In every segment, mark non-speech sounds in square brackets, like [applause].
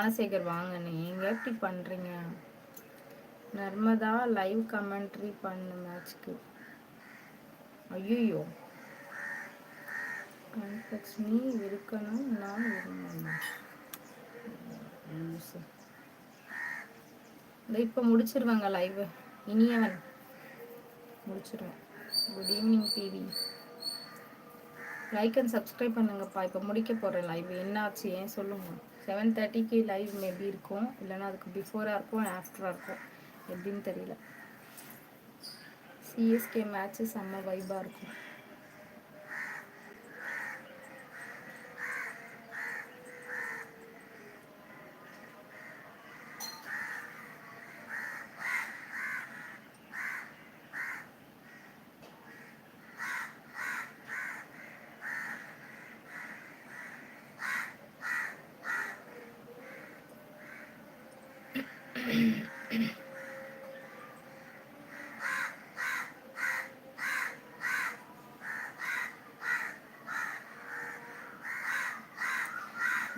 ஞானசேகர் வாங்க நீங்க எப்படி பண்றீங்க? நர்மதா லைவ் கமெண்ட்ரி பண்ணு மேட்ச்க்கு ஐயோ நீ இருக்கணும் நான் விரும்பணும் லூசு. இப்போ முடிச்சிருவாங்க லைவ் இனியவன். முடிச்சிருவேன். Good evening TV like and subscribe பண்ணுங்கப்பா. இப்போ முடிக்க போகிறேன் லைவ் என்னாச்சு? ஏன் சொல்லுங்கள் செவன் தேர்ட்டிக்கு லைவ் மேபி இருக்கும். இல்லைன்னா அதுக்கு பிஃபோராக இருக்கும் ஆஃப்டராக இருக்கும். எப்படின்னு தெரியல. சிஎஸ்கே மேட்ச்சு செம்ம வைபாக இருக்கும்.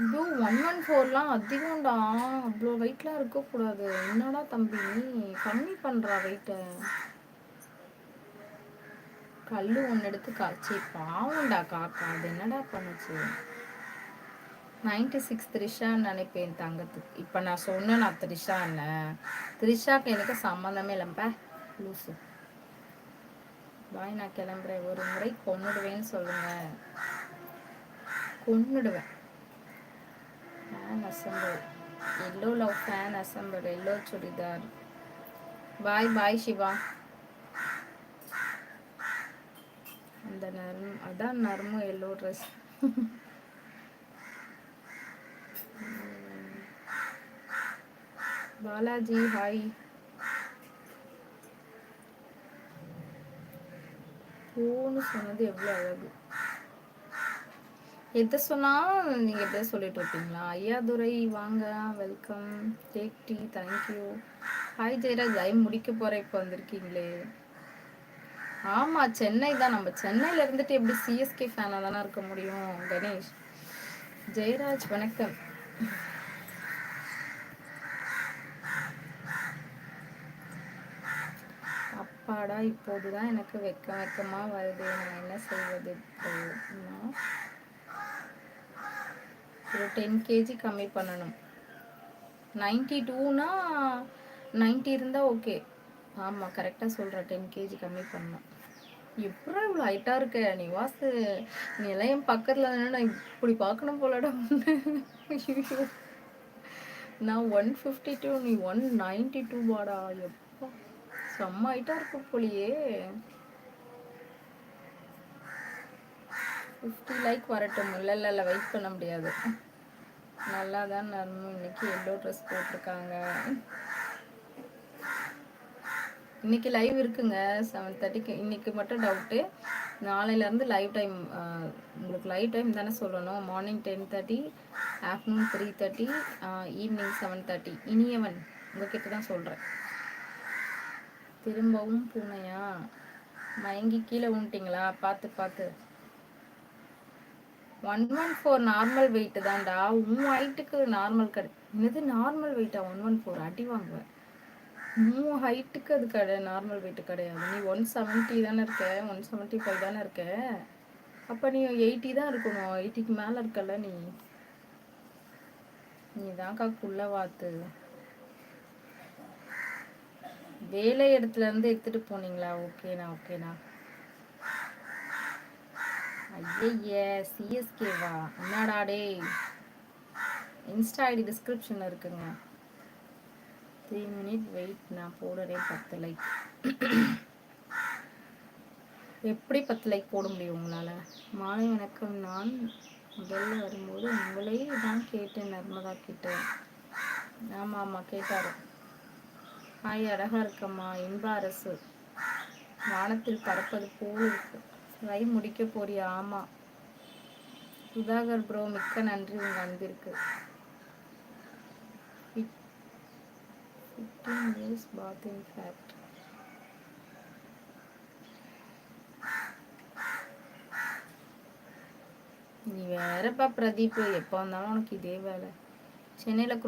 இதோ ஒன் ஒன் ஃபோர்லாம் அதிகம்டா. அவ்வளோ வெயிட்லாம் இருக்கக்கூடாது. என்னடா தம்பி கம்மி பண்ணுறா வெயிட்டை கல் ஒன்று எடுத்து காய்ச்சி பாவம்டா காக்கா அது என்னடா பண்ணுச்சு? நைன்டி சிக்ஸ் த்ரிஷான்னு நினைப்பேன் தங்கத்துக்கு. இப்போ நான் சொன்னேன் நான் த்ரிஷான்னு த்ரிஷாக்கு எனக்கு சம்மந்தமே இல்லைப்பா லூசு. பாய் நான் கிளம்புறேன். ஒரு முறை கொன்னுடுவேன்னு சொல்லுங்க. கொன்னுடுவேன். Fan assemble yellow love fan assemble yellow churidar bye bye Siva அந்த நர்ம அதான் நர்ம எல்லோ ட்ரெஸ் [laughs] பாலாஜி ஹாய். பூன்னு சொன்னது எவ்வளோ அழகு. எதை சொன்னாலும் நீங்கள் எதை சொல்லிட்டு இருப்பீங்களா? ஐயாதுரை வாங்க welcome take tea thank you hi Jayaraj ஐ முடிக்க போகிற இப்போ வந்திருக்கீங்களே. ஆமாம் சென்னை தான். நம்ம சென்னையில் இருந்துட்டு எப்படி சிஎஸ்கே ஃபேனாக தானே இருக்க முடியும்? கணேஷ். ஜெயராஜ் வணக்கம். அப்பாடா இப்போதுதான் எனக்கு வெக்க வெக்கமாக வருது. நான் என்ன செய்வது ஒரு டென் கேஜி கம்மி பண்ணணும். நைன்டி டூனா நைன்ட்டி இருந்தால் ஓகே ஆமாம் கரெக்டாக சொல்கிறேன் டென் கேஜி கம்மி பண்ணணும். எப்படி இவ்வளோ ஹைட்டாக இருக்க? நீ வாசு நீ எல்லாம் என் பக்கத்தில் நான் இப்படி பார்க்கணும் போலடா. நான் ஒன் ஃபிஃப்டி டூ நீ ஒன் நைன்டி டூ வாடா. எப்போ. செம்ம ஹைட்டாக இருக்கும் போலியே. ஃபிஃப்டி லைக் வரட்டும். இல்லை இல்லை இல்லை வெயிட் பண்ண முடியாது. நல்லா தான் நர்மு இன்னைக்கு எல்லோ ட்ரெஸ் போட்டிருக்காங்க. இன்னைக்கு லைவ் இருக்குங்க. செவன் தேர்ட்டிக்கு இன்னைக்கு மட்டும் டவுட்டு நாளையிலேருந்து லைவ் டைம் உங்களுக்கு லைவ் டைம் தானே சொல்லணும். Morning ten thirty afternoon three thirty evening seven thirty Iniyavan உங்ககிட்ட தான் சொல்கிறேன் திரும்பவும் பூனையா? மயங்கி கீழே விழுந்துட்டிங்களா பார்த்து பார்த்து. One one four normal weight தான்டா. உன் ஹைட்டுக்கு நார்மல் கடை என்னது நார்மல் வெயிட்டா ஒன் ஒன் ஃபோர் அடி வாங்குவேன் உன் ஹைட்டுக்கு அது கடை நார்மல் வெயிட்டு கிடையாது. நீ ஒன் செவன்ட்டி தானே இருக்க. ஒன் செவன்ட்டி ஃபைவ் தானே இருக்க. அப்போ நீ எயிட்டி தான் இருக்கணும். எயிட்டிக்கு மேலே இருக்கல நீ. நீ தான்க்கா குள்ள வாத்து. வேலை இடத்துல இருந்து எடுத்துட்டு போனீங்களா? ஓகேண்ணா ஓகேண்ணா ஐய சிஎஸ்கேவா என்னடா டேய்? இன்ஸ்டா ஐடி டிஸ்கிரிப்ஷனில் இருக்குங்க. த்ரீ மினிட் வெயிட் நான் போடுறேன் பத்து லைக் எப்படி பத்து லைக் போட முடியும் உங்களால்? மாலை வணக்கம். நான் முதல்ல வரும்போது உங்களே தான் கேட்டேன் நர்மதா கிட்ட. ஆமாம் ஆமாம் கேட்டார். ஹாய் அழகாக இருக்கம்மா இன்ப அரசு. வானத்தில் பறப்பது போல் இருக்கு. ரை முடிக்க போறியா? ஆமாம் சுதாகர் ப்ரோ மிக்க நன்றி உங்க அன்பிற்கு. Fifteen news but in fact நீ வேறப்பா பிரதீப் எப்போ வந்தாலும் உனக்கு இதே வேலை. சென்னையில்